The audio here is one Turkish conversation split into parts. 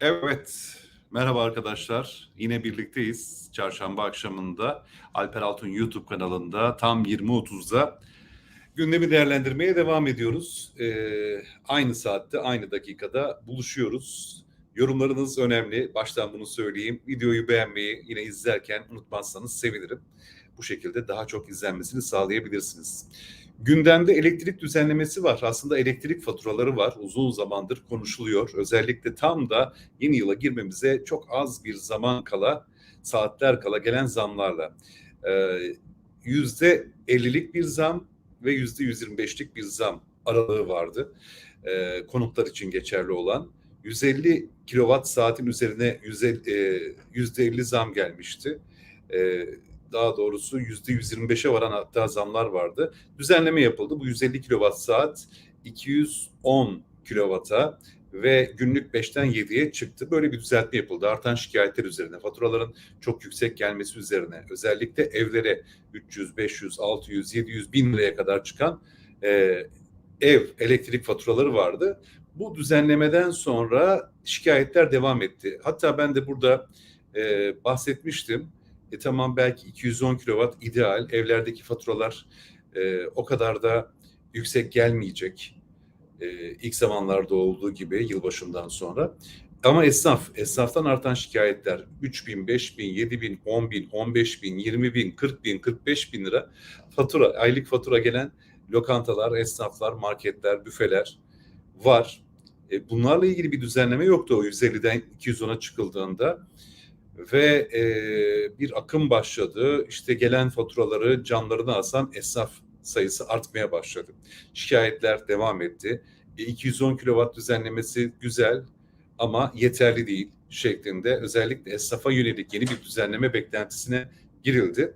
Evet, merhaba arkadaşlar. Yine birlikteyiz. Çarşamba akşamında Alper Altun YouTube kanalında tam 20.30'da gündemi değerlendirmeye devam ediyoruz. Ee, aynı saatte, aynı dakikada buluşuyoruz. Yorumlarınız önemli. Baştan bunu söyleyeyim. Videoyu beğenmeyi yine izlerken unutmazsanız sevinirim. Bu şekilde daha çok izlenmesini sağlayabilirsiniz. Gündemde elektrik düzenlemesi var. Aslında elektrik faturaları var. Uzun zamandır konuşuluyor. Özellikle tam da yeni yıla girmemize çok az bir zaman kala, saatler kala gelen zamlarla. Ee, Yüzde 50'lik bir zam ve yüzde 125'lik bir zam aralığı vardı. Ee, konutlar için geçerli olan. 150 kilowatt saatin üzerine yüzde 50 zam gelmişti. Daha doğrusu yüzde 125'e varan hatta zamlar vardı. Düzenleme yapıldı. Bu 150 kilowatt saat 210 kilowata ve günlük 5'ten 7'ye çıktı. Böyle bir düzeltme yapıldı. Artan şikayetler üzerine, faturaların çok yüksek gelmesi üzerine, özellikle evlere 300, 500, 600, 700 bin liraya kadar çıkan e, ev elektrik faturaları vardı. Bu düzenlemeden sonra şikayetler devam etti. Hatta ben de burada e, bahsetmiştim e tamam belki 210 kW ideal. Evlerdeki faturalar e, o kadar da yüksek gelmeyecek. E, ilk zamanlarda olduğu gibi yılbaşından sonra. Ama esnaf, esnaftan artan şikayetler 3 bin, 5 bin, 7 bin, 10 bin, 15 bin, 20 bin, 40 bin, 45 bin lira fatura, aylık fatura gelen lokantalar, esnaflar, marketler, büfeler var. E, bunlarla ilgili bir düzenleme yoktu o 150'den 210'a çıkıldığında ve e, bir akım başladı. İşte gelen faturaları canlarına asan esnaf sayısı artmaya başladı. Şikayetler devam etti. E, 210 kW düzenlemesi güzel ama yeterli değil şeklinde özellikle esnafa yönelik yeni bir düzenleme beklentisine girildi.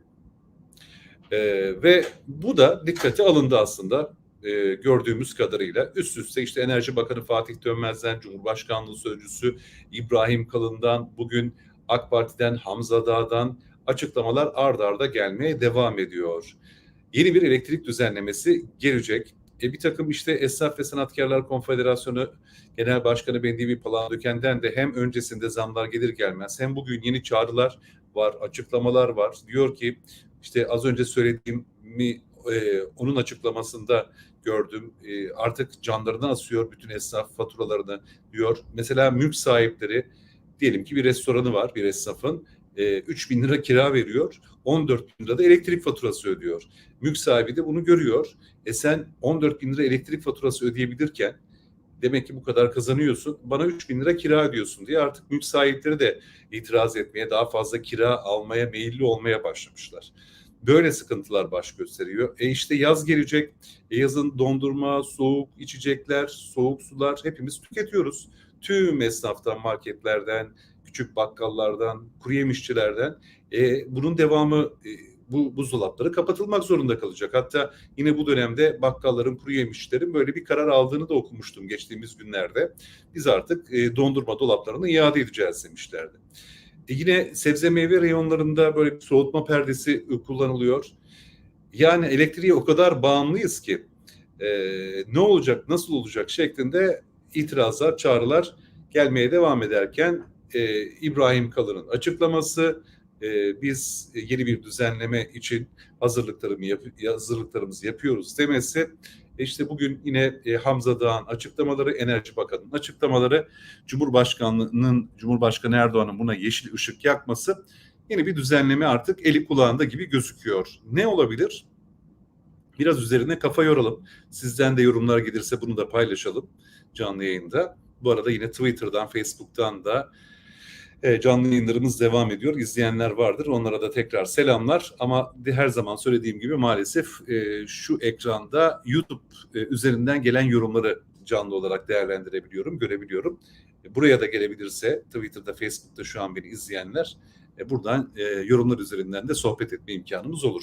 E, ve bu da dikkate alındı aslında e, gördüğümüz kadarıyla üst üste işte Enerji Bakanı Fatih Dönmez'den Cumhurbaşkanlığı Sözcüsü İbrahim Kalın'dan bugün AK Parti'den, Hamza Dağ'dan açıklamalar ard arda gelmeye devam ediyor. Yeni bir elektrik düzenlemesi gelecek. E, bir takım işte Esnaf ve Sanatkarlar Konfederasyonu Genel Başkanı Bendivi Palandöken'den de hem öncesinde zamlar gelir gelmez hem bugün yeni çağrılar var, açıklamalar var. Diyor ki işte az önce söylediğimi e, onun açıklamasında gördüm. E, artık canlarından asıyor bütün esnaf faturalarını diyor. Mesela mülk sahipleri diyelim ki bir restoranı var bir esnafın. E, 3 bin lira kira veriyor. 14 bin lira da elektrik faturası ödüyor. Mülk sahibi de bunu görüyor. E sen 14 bin lira elektrik faturası ödeyebilirken demek ki bu kadar kazanıyorsun. Bana 3 bin lira kira ödüyorsun diye artık mülk sahipleri de itiraz etmeye, daha fazla kira almaya meyilli olmaya başlamışlar. Böyle sıkıntılar baş gösteriyor. E işte yaz gelecek. E yazın dondurma, soğuk içecekler, soğuk sular hepimiz tüketiyoruz tüm esnaftan, marketlerden, küçük bakkallardan, kuru yemişçilerden e, bunun devamı e, bu buzdolapları kapatılmak zorunda kalacak. Hatta yine bu dönemde bakkalların, kuru yemişçilerin böyle bir karar aldığını da okumuştum geçtiğimiz günlerde. Biz artık e, dondurma dolaplarını iade edeceğiz demişlerdi. E, yine sebze meyve reyonlarında böyle bir soğutma perdesi kullanılıyor. Yani elektriğe o kadar bağımlıyız ki e, ne olacak, nasıl olacak şeklinde itirazlar, çağrılar gelmeye devam ederken e, İbrahim Kalın'ın açıklaması e, biz yeni bir düzenleme için hazırlıklarımı yap hazırlıklarımızı yapıyoruz demesi e, işte bugün yine e, Hamza Dağ'ın açıklamaları, Enerji Bakanı'nın açıklamaları, Cumhurbaşkanlığının Cumhurbaşkanı Erdoğan'ın buna yeşil ışık yakması yeni bir düzenleme artık eli kulağında gibi gözüküyor. Ne olabilir? Biraz üzerine kafa yoralım. Sizden de yorumlar gelirse bunu da paylaşalım canlı yayında. Bu arada yine Twitter'dan, Facebook'tan da e, canlı yayınlarımız devam ediyor. İzleyenler vardır. Onlara da tekrar selamlar. Ama her zaman söylediğim gibi maalesef e, şu ekranda YouTube e, üzerinden gelen yorumları canlı olarak değerlendirebiliyorum, görebiliyorum. Buraya da gelebilirse Twitter'da, Facebook'ta şu an beni izleyenler buradan yorumlar üzerinden de sohbet etme imkanımız olur.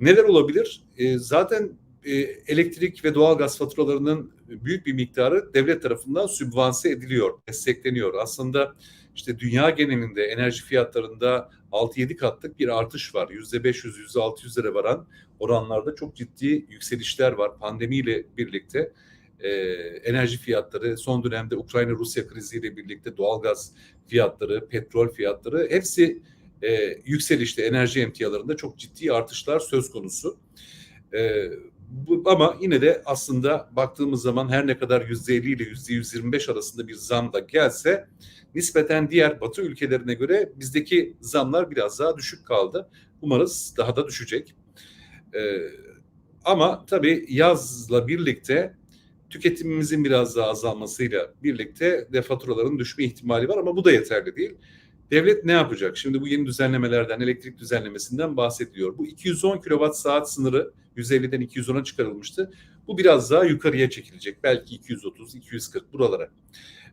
Neler olabilir? Zaten e, elektrik ve doğalgaz faturalarının büyük bir miktarı devlet tarafından sübvanse ediliyor, destekleniyor. Aslında işte dünya genelinde enerji fiyatlarında 6-7 katlık bir artış var. %500, %600'lere varan oranlarda çok ciddi yükselişler var pandemiyle birlikte. e, enerji fiyatları, son dönemde Ukrayna-Rusya kriziyle birlikte doğalgaz fiyatları, petrol fiyatları hepsi e, yükselişte enerji emtialarında çok ciddi artışlar söz konusu. E, bu, ama yine de aslında baktığımız zaman her ne kadar %50 ile %125 arasında bir zam da gelse nispeten diğer batı ülkelerine göre bizdeki zamlar biraz daha düşük kaldı. Umarız daha da düşecek. E, ama tabii yazla birlikte tüketimimizin biraz daha azalmasıyla birlikte de faturaların düşme ihtimali var ama bu da yeterli değil. Devlet ne yapacak? Şimdi bu yeni düzenlemelerden, elektrik düzenlemesinden bahsediyor. Bu 210 kWh saat sınırı 150'den 210'a çıkarılmıştı. Bu biraz daha yukarıya çekilecek. Belki 230, 240 buralara.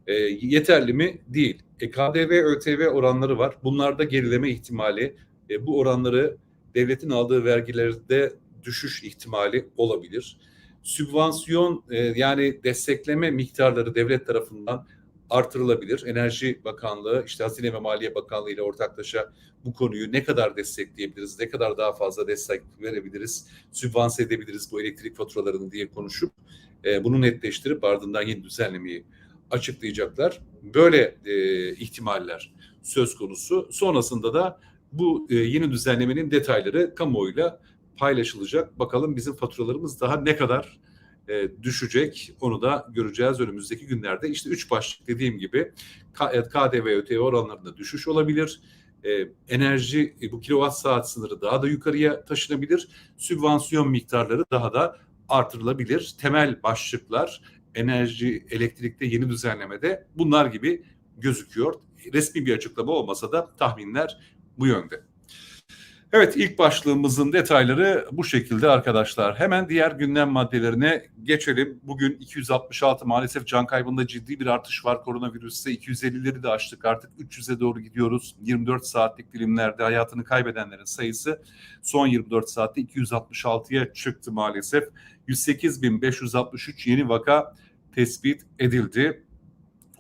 E, yeterli mi? Değil. E, KDV, ÖTV oranları var. Bunlarda gerileme ihtimali, e, bu oranları devletin aldığı vergilerde düşüş ihtimali olabilir. Sübvansiyon e, yani destekleme miktarları devlet tarafından artırılabilir. Enerji Bakanlığı, işte Hazine ve Maliye Bakanlığı ile ortaklaşa bu konuyu ne kadar destekleyebiliriz, ne kadar daha fazla destek verebiliriz, sübvanse edebiliriz bu elektrik faturalarını diye konuşup e, bunu netleştirip ardından yeni düzenlemeyi açıklayacaklar. Böyle e, ihtimaller söz konusu. Sonrasında da bu e, yeni düzenlemenin detayları kamuoyuyla paylaşılacak. Bakalım bizim faturalarımız daha ne kadar e, düşecek onu da göreceğiz önümüzdeki günlerde. İşte üç başlık dediğim gibi KDV ÖTV oranlarında düşüş olabilir. E, enerji e, bu kilowatt saat sınırı daha da yukarıya taşınabilir. Sübvansiyon miktarları daha da artırılabilir. Temel başlıklar enerji, elektrikte yeni düzenlemede bunlar gibi gözüküyor. Resmi bir açıklama olmasa da tahminler bu yönde. Evet ilk başlığımızın detayları bu şekilde arkadaşlar. Hemen diğer gündem maddelerine geçelim. Bugün 266 maalesef can kaybında ciddi bir artış var koronavirüste. 250'leri de aştık artık 300'e doğru gidiyoruz. 24 saatlik dilimlerde hayatını kaybedenlerin sayısı son 24 saatte 266'ya çıktı maalesef. 108.563 yeni vaka tespit edildi.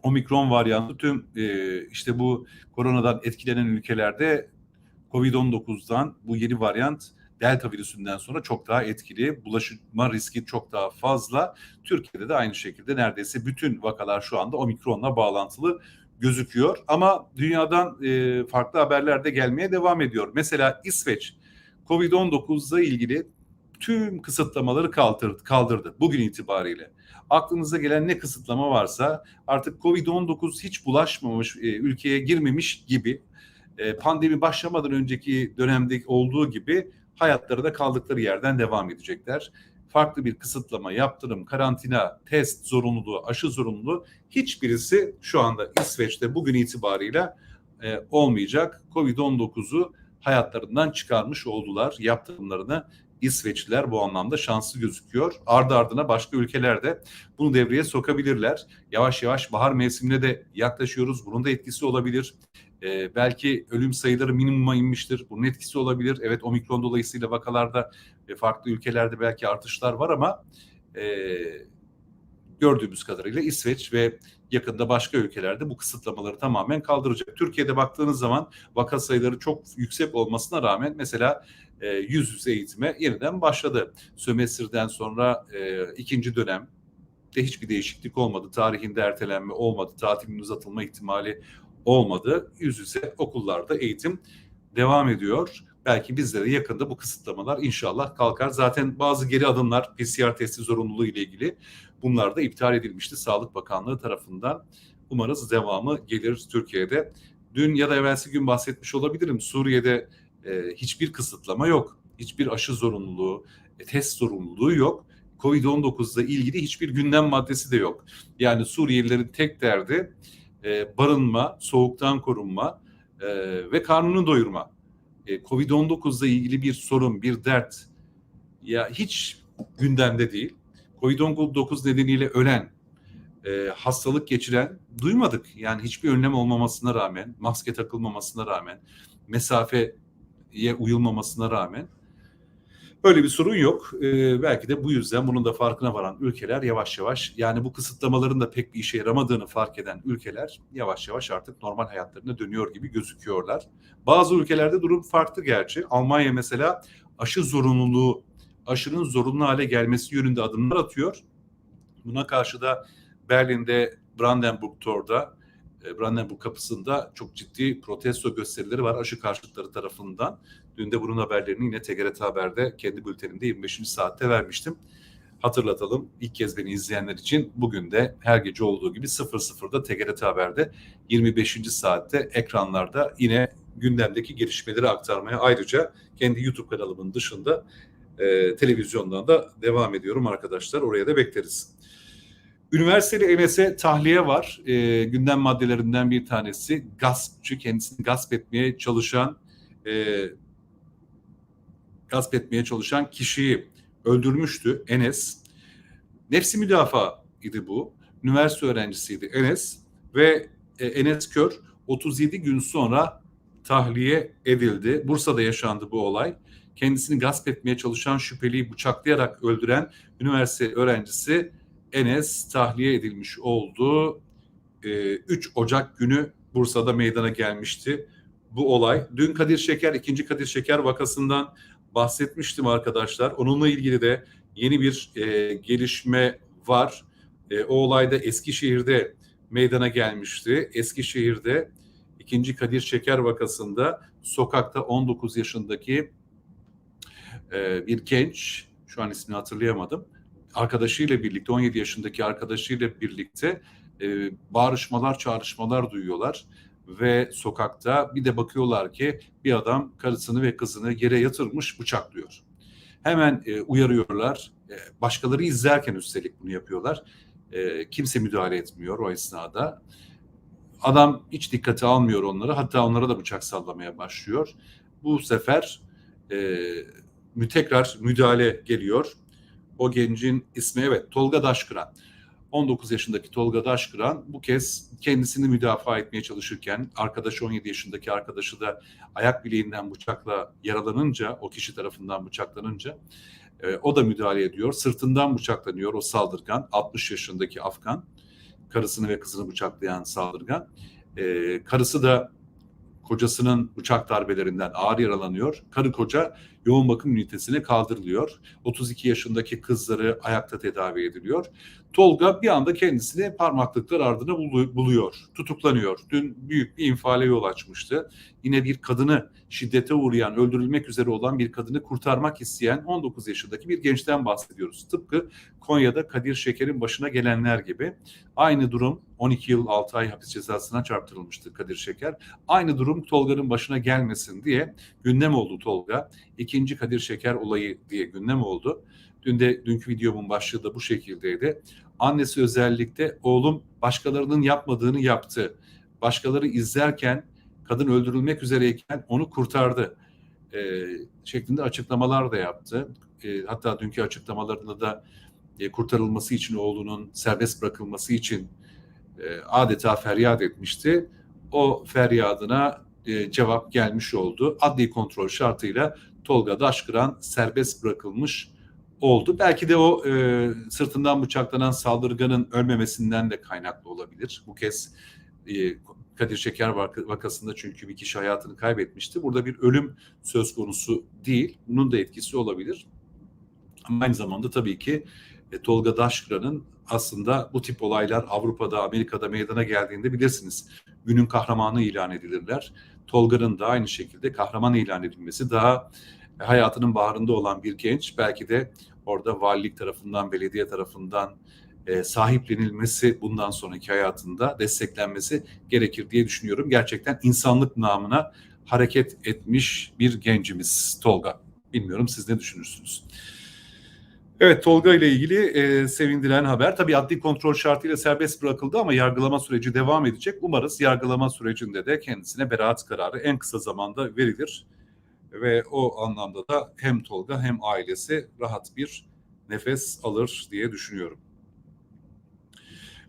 Omikron varyantı tüm e, işte bu koronadan etkilenen ülkelerde Covid-19'dan bu yeni varyant Delta virüsünden sonra çok daha etkili. Bulaşma riski çok daha fazla. Türkiye'de de aynı şekilde neredeyse bütün vakalar şu anda omikronla bağlantılı gözüküyor. Ama dünyadan e, farklı haberler de gelmeye devam ediyor. Mesela İsveç Covid-19'la ilgili tüm kısıtlamaları kaldırdı, kaldırdı bugün itibariyle. Aklınıza gelen ne kısıtlama varsa artık Covid-19 hiç bulaşmamış, e, ülkeye girmemiş gibi e, pandemi başlamadan önceki dönemde olduğu gibi hayatları da kaldıkları yerden devam edecekler. Farklı bir kısıtlama, yaptırım, karantina, test zorunluluğu, aşı zorunluluğu hiçbirisi şu anda İsveç'te bugün itibarıyla e, olmayacak. Covid-19'u hayatlarından çıkarmış oldular. Yaptırımlarını İsveçliler bu anlamda şanslı gözüküyor. Ardı ardına başka ülkeler de bunu devreye sokabilirler. Yavaş yavaş bahar mevsimine de yaklaşıyoruz. Bunun da etkisi olabilir. Ee, belki ölüm sayıları minimuma inmiştir. Bunun etkisi olabilir. Evet omikron dolayısıyla vakalarda ve farklı ülkelerde belki artışlar var ama e, gördüğümüz kadarıyla İsveç ve yakında başka ülkelerde bu kısıtlamaları tamamen kaldıracak. Türkiye'de baktığınız zaman vaka sayıları çok yüksek olmasına rağmen mesela e, yüz yüze eğitime yeniden başladı. Sömestrden sonra e, ikinci dönem de hiçbir değişiklik olmadı. Tarihinde ertelenme olmadı. Tatilin uzatılma ihtimali olmadı. Yüz yüze okullarda eğitim devam ediyor. Belki bizlere yakında bu kısıtlamalar inşallah kalkar. Zaten bazı geri adımlar PCR testi zorunluluğu ile ilgili bunlar da iptal edilmişti Sağlık Bakanlığı tarafından. Umarız devamı gelir Türkiye'de. Dün ya da evvelsi gün bahsetmiş olabilirim. Suriye'de e, hiçbir kısıtlama yok. Hiçbir aşı zorunluluğu, e, test zorunluluğu yok. Covid-19 ile ilgili hiçbir gündem maddesi de yok. Yani Suriyelilerin tek derdi e, barınma, soğuktan korunma e, ve karnını doyurma. E, Covid-19 ile ilgili bir sorun, bir dert ya hiç gündemde değil. Covid-19 nedeniyle ölen, e, hastalık geçiren duymadık. Yani hiçbir önlem olmamasına rağmen, maske takılmamasına rağmen, mesafeye uyulmamasına rağmen Böyle bir sorun yok. Ee, belki de bu yüzden bunun da farkına varan ülkeler yavaş yavaş yani bu kısıtlamaların da pek bir işe yaramadığını fark eden ülkeler yavaş yavaş artık normal hayatlarına dönüyor gibi gözüküyorlar. Bazı ülkelerde durum farklı gerçi. Almanya mesela aşı zorunluluğu, aşının zorunlu hale gelmesi yönünde adımlar atıyor. Buna karşı da Berlin'de Brandenburg Tor'da e, Brandenburg kapısında çok ciddi protesto gösterileri var aşı karşıtları tarafından. Dün de bunun haberlerini yine TGRT Haber'de kendi bültenimde 25. saatte vermiştim. Hatırlatalım ilk kez beni izleyenler için bugün de her gece olduğu gibi 00'da TGRT Haber'de 25. saatte ekranlarda yine gündemdeki gelişmeleri aktarmaya ayrıca kendi YouTube kanalımın dışında e, televizyondan da devam ediyorum arkadaşlar. Oraya da bekleriz. Üniversiteli Enes'e tahliye var. E, gündem maddelerinden bir tanesi gaspçı, kendisini gasp etmeye çalışan e, gasp etmeye çalışan kişiyi öldürmüştü Enes. Nefsi müdafaa idi bu. Üniversite öğrencisiydi Enes ve e, Enes Kör 37 gün sonra tahliye edildi. Bursa'da yaşandı bu olay. Kendisini gasp etmeye çalışan şüpheliyi bıçaklayarak öldüren üniversite öğrencisi Enes tahliye edilmiş oldu. E, 3 Ocak günü Bursa'da meydana gelmişti bu olay. Dün Kadir Şeker, ikinci Kadir Şeker vakasından bahsetmiştim arkadaşlar. Onunla ilgili de yeni bir e, gelişme var. E, o olayda Eskişehir'de meydana gelmişti. Eskişehir'de ikinci Kadir Şeker vakasında sokakta 19 yaşındaki e, bir genç, şu an ismini hatırlayamadım, arkadaşıyla birlikte 17 yaşındaki arkadaşıyla birlikte e, bağırışmalar, çağrışmalar duyuyorlar ve sokakta bir de bakıyorlar ki bir adam karısını ve kızını yere yatırmış bıçaklıyor. Hemen e, uyarıyorlar. E, başkaları izlerken üstelik bunu yapıyorlar. E, kimse müdahale etmiyor o esnada. Adam hiç dikkate almıyor onları. Hatta onlara da bıçak sallamaya başlıyor. Bu sefer e, tekrar müdahale geliyor. O gencin ismi evet Tolga Daşkıran. 19 yaşındaki Tolga Daşkıran bu kez kendisini müdafaa etmeye çalışırken arkadaşı 17 yaşındaki arkadaşı da ayak bileğinden bıçakla yaralanınca o kişi tarafından bıçaklanınca e, o da müdahale ediyor. Sırtından bıçaklanıyor o saldırgan 60 yaşındaki Afgan karısını ve kızını bıçaklayan saldırgan. E, karısı da kocasının bıçak darbelerinden ağır yaralanıyor. Karı koca yoğun bakım ünitesine kaldırılıyor. 32 yaşındaki kızları ayakta tedavi ediliyor. Tolga bir anda kendisini parmaklıklar ardına buluyor, tutuklanıyor. Dün büyük bir infiale yol açmıştı. Yine bir kadını şiddete uğrayan, öldürülmek üzere olan bir kadını kurtarmak isteyen 19 yaşındaki bir gençten bahsediyoruz. Tıpkı Konya'da Kadir Şeker'in başına gelenler gibi. Aynı durum 12 yıl 6 ay hapis cezasına çarptırılmıştı Kadir Şeker. Aynı durum Tolga'nın başına gelmesin diye gündem oldu Tolga. İkinci Kadir Şeker olayı diye gündem oldu. Dün de dünkü videomun başlığı da bu şekildeydi. Annesi özellikle oğlum başkalarının yapmadığını yaptı. Başkaları izlerken kadın öldürülmek üzereyken onu kurtardı e, şeklinde açıklamalar da yaptı. E, hatta dünkü açıklamalarında da e, kurtarılması için oğlunun serbest bırakılması için e, adeta feryat etmişti. O feryadına e, cevap gelmiş oldu. Adli kontrol şartıyla Tolga Daşkıran serbest bırakılmış oldu. Belki de o e, sırtından bıçaklanan saldırganın ölmemesinden de kaynaklı olabilir. Bu kez e, Kadir Şeker vakasında çünkü bir kişi hayatını kaybetmişti. Burada bir ölüm söz konusu değil. Bunun da etkisi olabilir. Ama aynı zamanda tabii ki e, Tolga Daşkıran'ın aslında bu tip olaylar Avrupa'da, Amerika'da meydana geldiğinde bilirsiniz günün kahramanı ilan edilirler. Tolga'nın da aynı şekilde kahraman ilan edilmesi daha hayatının baharında olan bir genç belki de orada valilik tarafından, belediye tarafından e, sahiplenilmesi bundan sonraki hayatında desteklenmesi gerekir diye düşünüyorum. Gerçekten insanlık namına hareket etmiş bir gencimiz Tolga. Bilmiyorum siz ne düşünürsünüz? Evet Tolga ile ilgili e, sevindiren haber. Tabii adli kontrol şartıyla serbest bırakıldı ama yargılama süreci devam edecek. Umarız yargılama sürecinde de kendisine beraat kararı en kısa zamanda verilir. Ve o anlamda da hem Tolga hem ailesi rahat bir nefes alır diye düşünüyorum.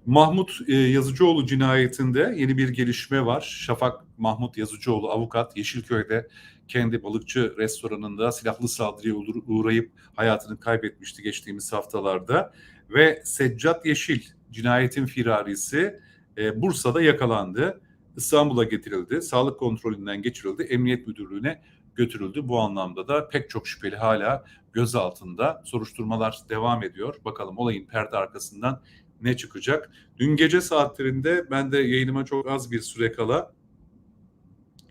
Mahmut e, Yazıcıoğlu cinayetinde yeni bir gelişme var. Şafak Mahmut Yazıcıoğlu avukat Yeşilköy'de kendi balıkçı restoranında silahlı saldırıya uğrayıp hayatını kaybetmişti geçtiğimiz haftalarda. Ve Seccat Yeşil cinayetin firarisi e, Bursa'da yakalandı. İstanbul'a getirildi. Sağlık kontrolünden geçirildi. Emniyet müdürlüğüne götürüldü. Bu anlamda da pek çok şüpheli hala gözaltında. Soruşturmalar devam ediyor. Bakalım olayın perde arkasından ne çıkacak? Dün gece saatlerinde ben de yayınıma çok az bir süre kala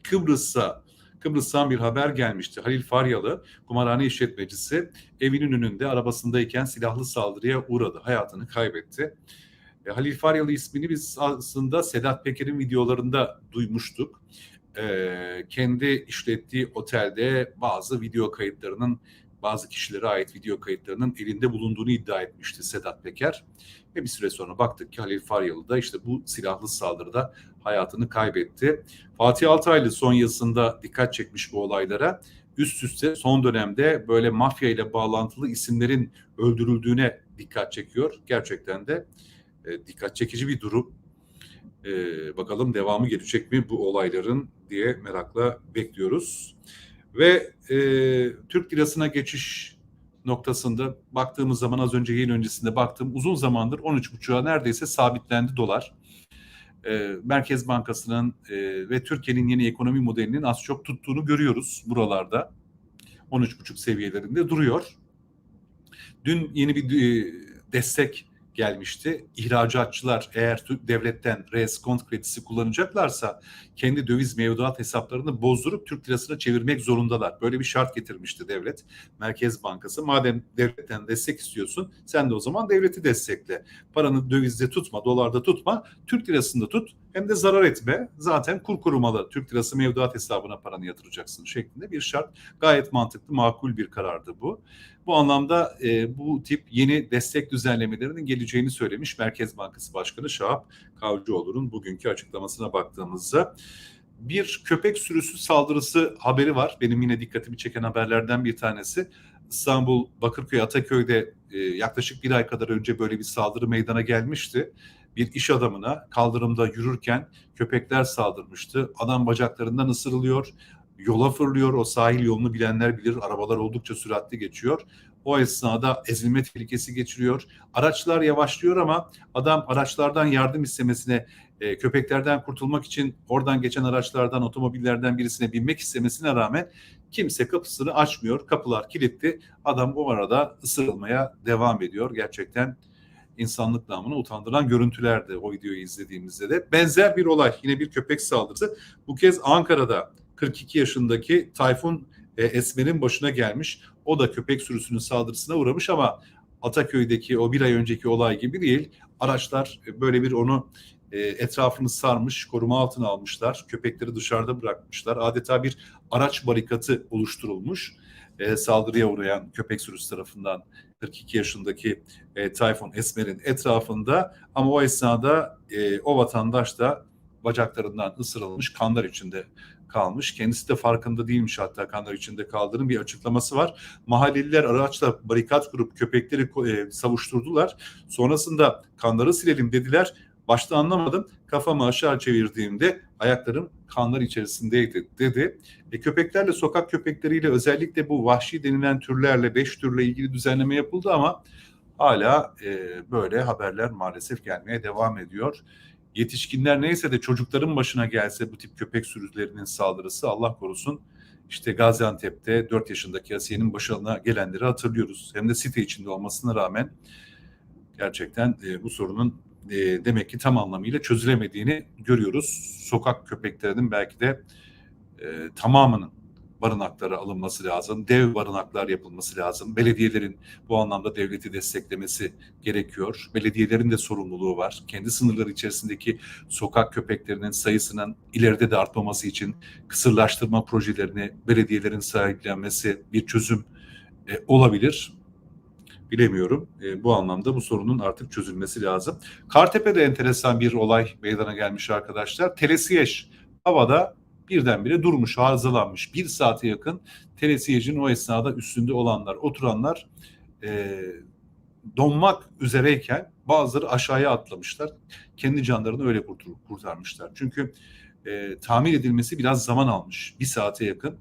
Kıbrıs'a Kıbrıs'tan bir haber gelmişti. Halil Faryalı, kumarhane işletmecisi evinin önünde arabasındayken silahlı saldırıya uğradı. Hayatını kaybetti. E, Halil Faryalı ismini biz aslında Sedat Peker'in videolarında duymuştuk. E, kendi işlettiği otelde bazı video kayıtlarının bazı kişilere ait video kayıtlarının elinde bulunduğunu iddia etmişti Sedat Peker. Ve bir süre sonra baktık ki Halil Faryalı da işte bu silahlı saldırıda hayatını kaybetti. Fatih Altaylı son yazısında dikkat çekmiş bu olaylara. Üst üste son dönemde böyle mafya ile bağlantılı isimlerin öldürüldüğüne dikkat çekiyor. Gerçekten de e, dikkat çekici bir durum. E, bakalım devamı gelecek mi bu olayların diye merakla bekliyoruz. Ve e, Türk lirasına geçiş noktasında baktığımız zaman az önce yayın öncesinde baktım uzun zamandır 13.5'a neredeyse sabitlendi dolar. E, Merkez Bankası'nın e, ve Türkiye'nin yeni ekonomi modelinin az çok tuttuğunu görüyoruz buralarda. 13.5 seviyelerinde duruyor. Dün yeni bir e, destek gelmişti. İhracatçılar eğer devletten reskont kredisi kullanacaklarsa kendi döviz mevduat hesaplarını bozdurup Türk lirasına çevirmek zorundalar. Böyle bir şart getirmişti devlet. Merkez Bankası. Madem devletten destek istiyorsun sen de o zaman devleti destekle. Paranı dövizde tutma, dolarda tutma. Türk lirasında tut. Hem de zarar etme. Zaten kur korumalı Türk lirası mevduat hesabına paranı yatıracaksın şeklinde bir şart. Gayet mantıklı, makul bir karardı bu. Bu anlamda e, bu tip yeni destek düzenlemelerinin geleceğini söylemiş Merkez Bankası Başkanı Şahap Kavcıoğlu'nun bugünkü açıklamasına baktığımızda. Bir köpek sürüsü saldırısı haberi var. Benim yine dikkatimi çeken haberlerden bir tanesi. İstanbul Bakırköy Ataköy'de e, yaklaşık bir ay kadar önce böyle bir saldırı meydana gelmişti. Bir iş adamına kaldırımda yürürken köpekler saldırmıştı. Adam bacaklarından ısırılıyor yola fırlıyor. O sahil yolunu bilenler bilir. Arabalar oldukça süratli geçiyor. O esnada ezilme tehlikesi geçiriyor. Araçlar yavaşlıyor ama adam araçlardan yardım istemesine, e, köpeklerden kurtulmak için oradan geçen araçlardan, otomobillerden birisine binmek istemesine rağmen kimse kapısını açmıyor. Kapılar kilitli. Adam o arada ısırılmaya devam ediyor. Gerçekten insanlık namına utandıran görüntülerdi o videoyu izlediğimizde de. Benzer bir olay yine bir köpek saldırısı. Bu kez Ankara'da 42 yaşındaki Tayfun e, Esmer'in başına gelmiş. O da köpek sürüsünün saldırısına uğramış ama Ataköy'deki o bir ay önceki olay gibi değil. Araçlar e, böyle bir onu e, etrafını sarmış, koruma altına almışlar. Köpekleri dışarıda bırakmışlar. Adeta bir araç barikatı oluşturulmuş. E, saldırıya uğrayan köpek sürüsü tarafından 42 yaşındaki e, Tayfun Esmer'in etrafında ama o esnada e, o vatandaş da bacaklarından ısırılmış kanlar içinde kalmış. Kendisi de farkında değilmiş hatta kanlar içinde kaldığının bir açıklaması var. Mahalleliler araçla barikat kurup köpekleri e, savuşturdular. Sonrasında kanları silelim dediler. Başta anlamadım. Kafamı aşağı çevirdiğimde ayaklarım kanlar içerisindeydi dedi. E, köpeklerle sokak köpekleriyle özellikle bu vahşi denilen türlerle beş türle ilgili düzenleme yapıldı ama hala e, böyle haberler maalesef gelmeye devam ediyor yetişkinler neyse de çocukların başına gelse bu tip köpek sürülerinin saldırısı Allah korusun. İşte Gaziantep'te 4 yaşındaki Asiye'nin başına gelenleri hatırlıyoruz. Hem de site içinde olmasına rağmen gerçekten e, bu sorunun e, demek ki tam anlamıyla çözülemediğini görüyoruz. Sokak köpeklerinin belki de e, tamamının barınaklara alınması lazım. Dev barınaklar yapılması lazım. Belediyelerin bu anlamda devleti desteklemesi gerekiyor. Belediyelerin de sorumluluğu var. Kendi sınırları içerisindeki sokak köpeklerinin sayısının ileride de artmaması için kısırlaştırma projelerini belediyelerin sahiplenmesi bir çözüm e, olabilir. Bilemiyorum. E, bu anlamda bu sorunun artık çözülmesi lazım. Kartepe'de enteresan bir olay meydana gelmiş arkadaşlar. Telesiyej havada birdenbire durmuş, arızalanmış. Bir saate yakın telesiyecinin o esnada üstünde olanlar, oturanlar e, donmak üzereyken bazıları aşağıya atlamışlar. Kendi canlarını öyle kurtarmışlar. Çünkü e, tamir edilmesi biraz zaman almış. Bir saate yakın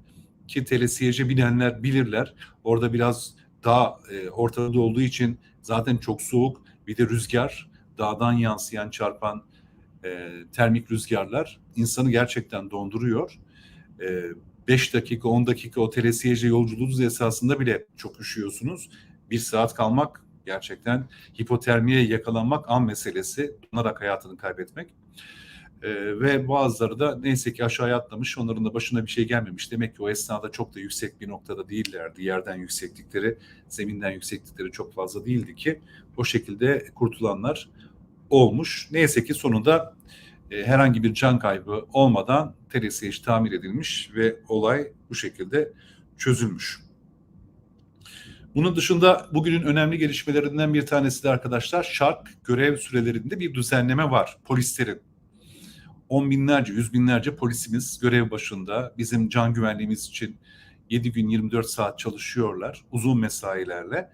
ki telesiyece binenler bilirler. Orada biraz daha e, ortada olduğu için zaten çok soğuk. Bir de rüzgar, dağdan yansıyan, çarpan e, termik rüzgarlar insanı gerçekten donduruyor. E, 5 dakika 10 dakika o telesiyece yolculuğunuz esasında bile çok üşüyorsunuz. Bir saat kalmak gerçekten hipotermiye yakalanmak an meselesi. Donarak hayatını kaybetmek. Ee, ve bazıları da neyse ki aşağıya atlamış. Onların da başına bir şey gelmemiş. Demek ki o esnada çok da yüksek bir noktada değillerdi. Yerden yükseklikleri, zeminden yükseklikleri çok fazla değildi ki o şekilde kurtulanlar olmuş. Neyse ki sonunda e, herhangi bir can kaybı olmadan telesiyeç tamir edilmiş ve olay bu şekilde çözülmüş. Bunun dışında bugünün önemli gelişmelerinden bir tanesi de arkadaşlar şark görev sürelerinde bir düzenleme var polislerin. On binlerce, yüz binlerce polisimiz görev başında bizim can güvenliğimiz için 7 gün 24 saat çalışıyorlar uzun mesailerle.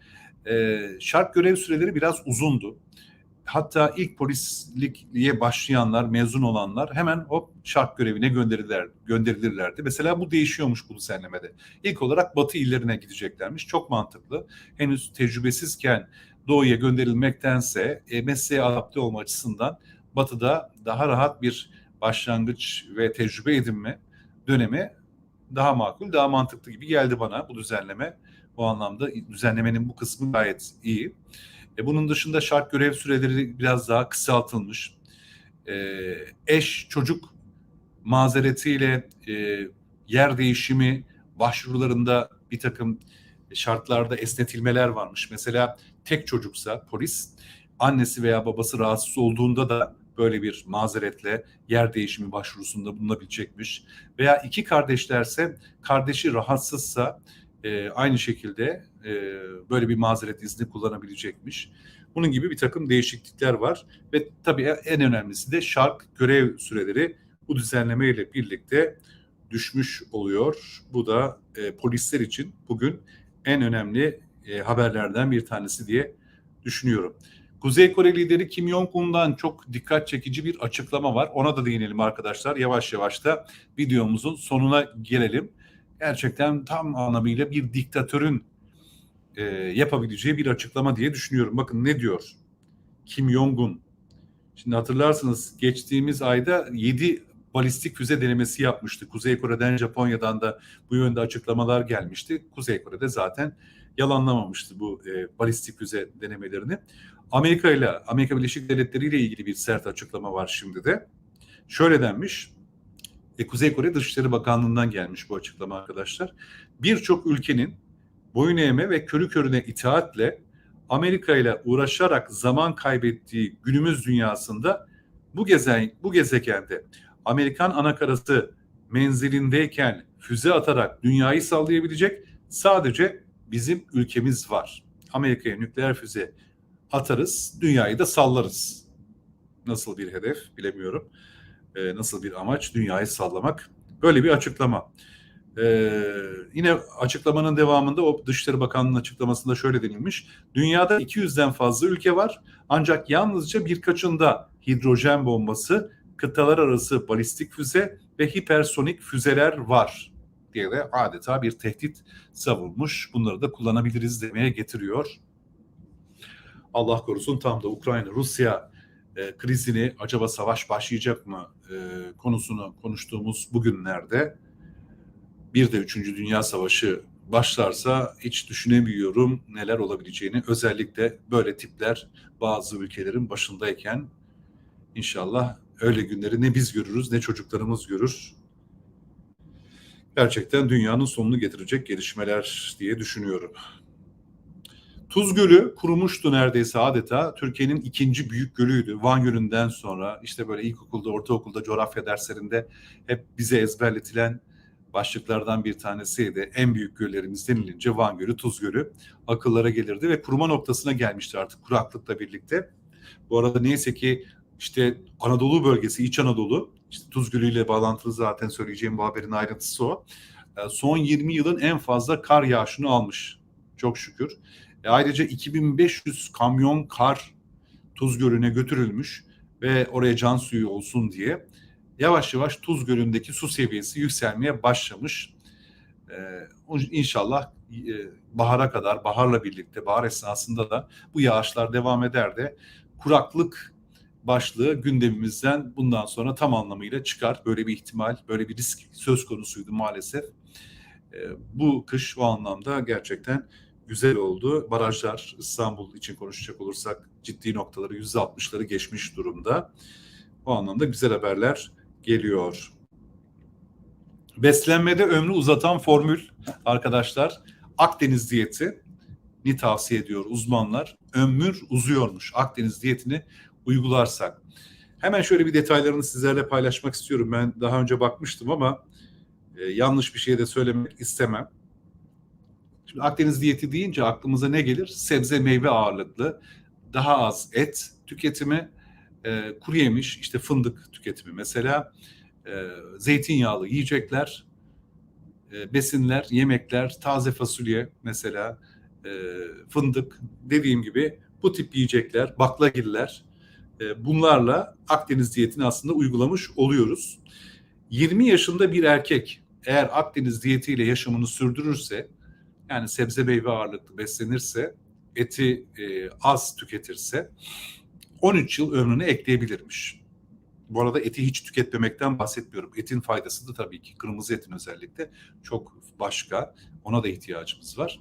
Ee, şark görev süreleri biraz uzundu. Hatta ilk polislikliğe başlayanlar, mezun olanlar hemen hop şark görevine gönderirler, gönderilirlerdi. Mesela bu değişiyormuş bu düzenlemede. İlk olarak batı illerine gideceklermiş. Çok mantıklı. Henüz tecrübesizken doğuya gönderilmektense e, mesleğe adapte olma açısından batıda daha rahat bir başlangıç ve tecrübe edinme dönemi daha makul, daha mantıklı gibi geldi bana bu düzenleme. Bu anlamda düzenlemenin bu kısmı gayet iyi. E, bunun dışında şart görev süreleri biraz daha kısaltılmış. E, eş çocuk mazeretiyle e, yer değişimi başvurularında bir takım şartlarda esnetilmeler varmış. Mesela tek çocuksa polis annesi veya babası rahatsız olduğunda da böyle bir mazeretle yer değişimi başvurusunda bulunabilecekmiş. Veya iki kardeşlerse kardeşi rahatsızsa e, aynı şekilde e, böyle bir mazeret izni kullanabilecekmiş. Bunun gibi bir takım değişiklikler var ve tabii en önemlisi de şark görev süreleri bu düzenleme ile birlikte düşmüş oluyor. Bu da e, polisler için bugün en önemli e, haberlerden bir tanesi diye düşünüyorum. Kuzey Kore lideri Kim Jong-un'dan çok dikkat çekici bir açıklama var. Ona da değinelim arkadaşlar. Yavaş yavaş da videomuzun sonuna gelelim. Gerçekten tam anlamıyla bir diktatörün e, yapabileceği bir açıklama diye düşünüyorum. Bakın ne diyor Kim Jong-un. Şimdi hatırlarsınız geçtiğimiz ayda 7 balistik füze denemesi yapmıştı. Kuzey Kore'den, Japonya'dan da bu yönde açıklamalar gelmişti. Kuzey Kore'de zaten yalanlamamıştı bu e, balistik füze denemelerini. Amerika ile Amerika Birleşik Devletleri ile ilgili bir sert açıklama var şimdi de. Şöyle denmiş. E, Kuzey Kore Dışişleri Bakanlığı'ndan gelmiş bu açıklama arkadaşlar. Birçok ülkenin boyun eğme ve körü körüne itaatle Amerika ile uğraşarak zaman kaybettiği günümüz dünyasında bu gezen bu gezegende Amerikan anakarası menzilindeyken füze atarak dünyayı sallayabilecek sadece bizim ülkemiz var. Amerika'ya nükleer füze atarız, dünyayı da sallarız. Nasıl bir hedef bilemiyorum. Ee, nasıl bir amaç dünyayı sallamak. Böyle bir açıklama. Ee, yine açıklamanın devamında o Dışişleri Bakanlığı'nın açıklamasında şöyle denilmiş. Dünyada 200'den fazla ülke var ancak yalnızca birkaçında hidrojen bombası, kıtalar arası balistik füze ve hipersonik füzeler var diye de adeta bir tehdit savunmuş. Bunları da kullanabiliriz demeye getiriyor. Allah korusun tam da Ukrayna-Rusya e, krizini acaba savaş başlayacak mı e, konusunu konuştuğumuz bugünlerde bir de 3. Dünya Savaşı başlarsa hiç düşünemiyorum neler olabileceğini. Özellikle böyle tipler bazı ülkelerin başındayken inşallah öyle günleri ne biz görürüz ne çocuklarımız görür. Gerçekten dünyanın sonunu getirecek gelişmeler diye düşünüyorum. Tuz Gölü kurumuştu neredeyse adeta. Türkiye'nin ikinci büyük gölüydü. Van Gölü'nden sonra işte böyle ilkokulda, ortaokulda, coğrafya derslerinde hep bize ezberletilen başlıklardan bir tanesiydi. En büyük göllerimiz denilince Van Gölü, Tuz Gölü akıllara gelirdi ve kuruma noktasına gelmişti artık kuraklıkla birlikte. Bu arada neyse ki işte Anadolu bölgesi, İç Anadolu, işte Tuz Gölü ile bağlantılı zaten söyleyeceğim bu haberin ayrıntısı o. Ee, son 20 yılın en fazla kar yağışını almış. Çok şükür. E ayrıca 2500 kamyon kar Tuz Gölü'ne götürülmüş ve oraya can suyu olsun diye yavaş yavaş Tuz Gölü'ndeki su seviyesi yükselmeye başlamış. Ee, inşallah e, bahara kadar, baharla birlikte, bahar esnasında da bu yağışlar devam eder de kuraklık başlığı gündemimizden bundan sonra tam anlamıyla çıkar. Böyle bir ihtimal, böyle bir risk söz konusuydu maalesef. E, bu kış o anlamda gerçekten güzel oldu. Barajlar İstanbul için konuşacak olursak ciddi noktaları %60'ları geçmiş durumda. O anlamda güzel haberler geliyor. Beslenmede ömrü uzatan formül arkadaşlar Akdeniz diyeti ni tavsiye ediyor uzmanlar. Ömür uzuyormuş Akdeniz diyetini uygularsak. Hemen şöyle bir detaylarını sizlerle paylaşmak istiyorum. Ben daha önce bakmıştım ama e, yanlış bir şey de söylemek istemem. Şimdi Akdeniz diyeti deyince aklımıza ne gelir? Sebze meyve ağırlıklı, daha az et tüketimi, e, kuru yemiş, işte fındık tüketimi mesela, e, zeytinyağlı yiyecekler, e, besinler, yemekler, taze fasulye mesela, e, fındık dediğim gibi bu tip yiyecekler, baklagiller e, bunlarla Akdeniz diyetini aslında uygulamış oluyoruz. 20 yaşında bir erkek eğer Akdeniz diyetiyle yaşamını sürdürürse yani sebze meyve ağırlıklı beslenirse eti e, az tüketirse 13 yıl ömrüne ekleyebilirmiş. Bu arada eti hiç tüketmemekten bahsetmiyorum. Etin faydası da tabii ki kırmızı etin özellikle çok başka. Ona da ihtiyacımız var.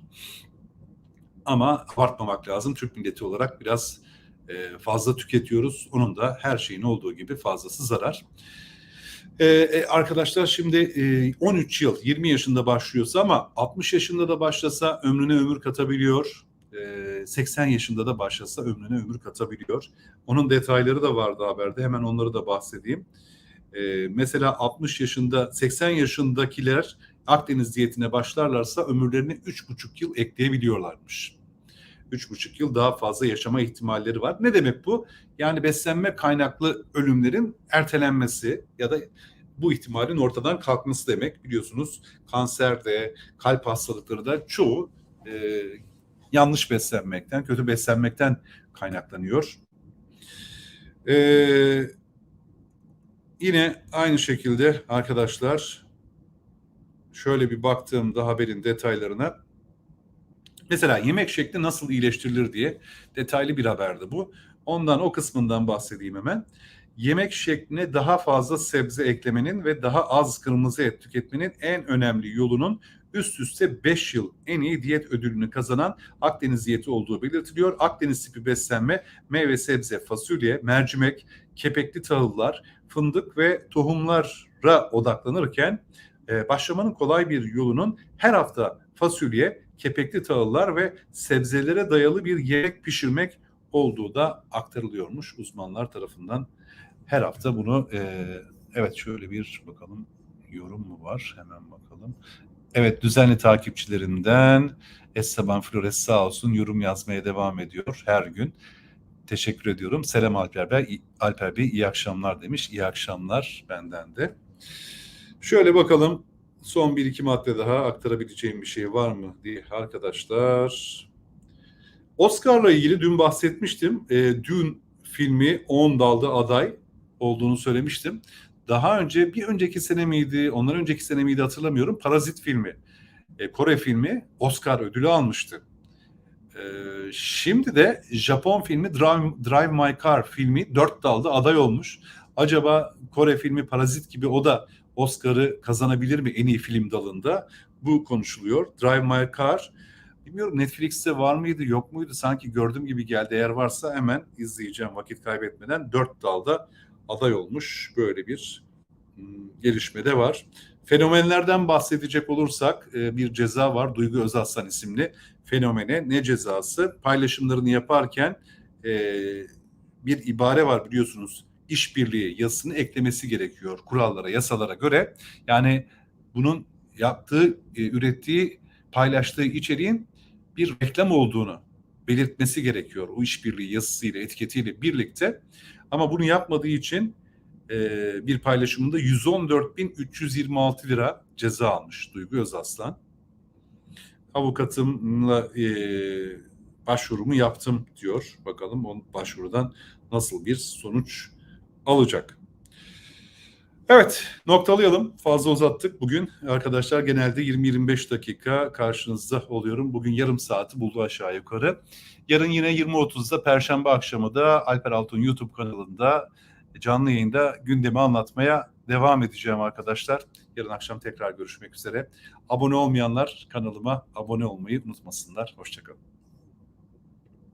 Ama abartmamak lazım. Türk milleti olarak biraz e, fazla tüketiyoruz. Onun da her şeyin olduğu gibi fazlası zarar. Ee, arkadaşlar şimdi e, 13 yıl 20 yaşında başlıyorsa ama 60 yaşında da başlasa ömrüne ömür katabiliyor. E, 80 yaşında da başlasa ömrüne ömür katabiliyor. Onun detayları da vardı haberde. Hemen onları da bahsedeyim. E, mesela 60 yaşında 80 yaşındakiler Akdeniz diyetine başlarlarsa ömürlerine 3,5 yıl ekleyebiliyorlarmış. 3,5 yıl daha fazla yaşama ihtimalleri var. Ne demek bu? Yani beslenme kaynaklı ölümlerin ertelenmesi ya da bu ihtimalin ortadan kalkması demek. Biliyorsunuz kanserde, kalp hastalıkları da çoğu e, yanlış beslenmekten, kötü beslenmekten kaynaklanıyor. E, yine aynı şekilde arkadaşlar şöyle bir baktığımda haberin detaylarına Mesela yemek şekli nasıl iyileştirilir diye detaylı bir haberdi bu. Ondan o kısmından bahsedeyim hemen. Yemek şekline daha fazla sebze eklemenin ve daha az kırmızı et tüketmenin en önemli yolunun üst üste 5 yıl en iyi diyet ödülünü kazanan Akdeniz diyeti olduğu belirtiliyor. Akdeniz tipi beslenme meyve, sebze, fasulye, mercimek, kepekli tahıllar, fındık ve tohumlara odaklanırken e, başlamanın kolay bir yolunun her hafta fasulye, kepekli tahıllar ve sebzelere dayalı bir yemek pişirmek olduğu da aktarılıyormuş uzmanlar tarafından. Her hafta bunu e, evet şöyle bir bakalım yorum mu var hemen bakalım. Evet düzenli takipçilerinden Esteban Flores sağ olsun yorum yazmaya devam ediyor her gün. Teşekkür ediyorum. Selam Alper Bey. Alper Bey iyi akşamlar demiş. İyi akşamlar benden de. Şöyle bakalım son bir iki madde daha aktarabileceğim bir şey var mı diye arkadaşlar. Oscar'la ilgili dün bahsetmiştim. E, dün filmi 10 dalda aday olduğunu söylemiştim. Daha önce bir önceki sene miydi, ondan önceki sene miydi hatırlamıyorum. Parazit filmi, e, Kore filmi Oscar ödülü almıştı. E, şimdi de Japon filmi Drive, Drive My Car filmi dört dalda aday olmuş. Acaba Kore filmi Parazit gibi o da Oscar'ı kazanabilir mi en iyi film dalında? Bu konuşuluyor. Drive My Car bilmiyorum Netflix'te var mıydı yok muydu sanki gördüğüm gibi geldi. Eğer varsa hemen izleyeceğim vakit kaybetmeden. Dört dalda aday olmuş böyle bir hmm, gelişme de var. Fenomenlerden bahsedecek olursak e, bir ceza var Duygu Özaslan isimli fenomene. Ne cezası? Paylaşımlarını yaparken e, bir ibare var biliyorsunuz işbirliği yazısını eklemesi gerekiyor kurallara, yasalara göre. Yani bunun yaptığı, e, ürettiği, paylaştığı içeriğin bir reklam olduğunu belirtmesi gerekiyor. O işbirliği yazısıyla, etiketiyle birlikte. Ama bunu yapmadığı için e, bir paylaşımında 114.326 lira ceza almış Duygu Özaslan. Avukatımla e, başvurumu yaptım diyor. Bakalım onun başvurudan nasıl bir sonuç alacak. Evet noktalayalım. Fazla uzattık. Bugün arkadaşlar genelde 20-25 dakika karşınızda oluyorum. Bugün yarım saati buldu aşağı yukarı. Yarın yine 20.30'da Perşembe akşamı da Alper Altun YouTube kanalında canlı yayında gündemi anlatmaya devam edeceğim arkadaşlar. Yarın akşam tekrar görüşmek üzere. Abone olmayanlar kanalıma abone olmayı unutmasınlar. Hoşçakalın.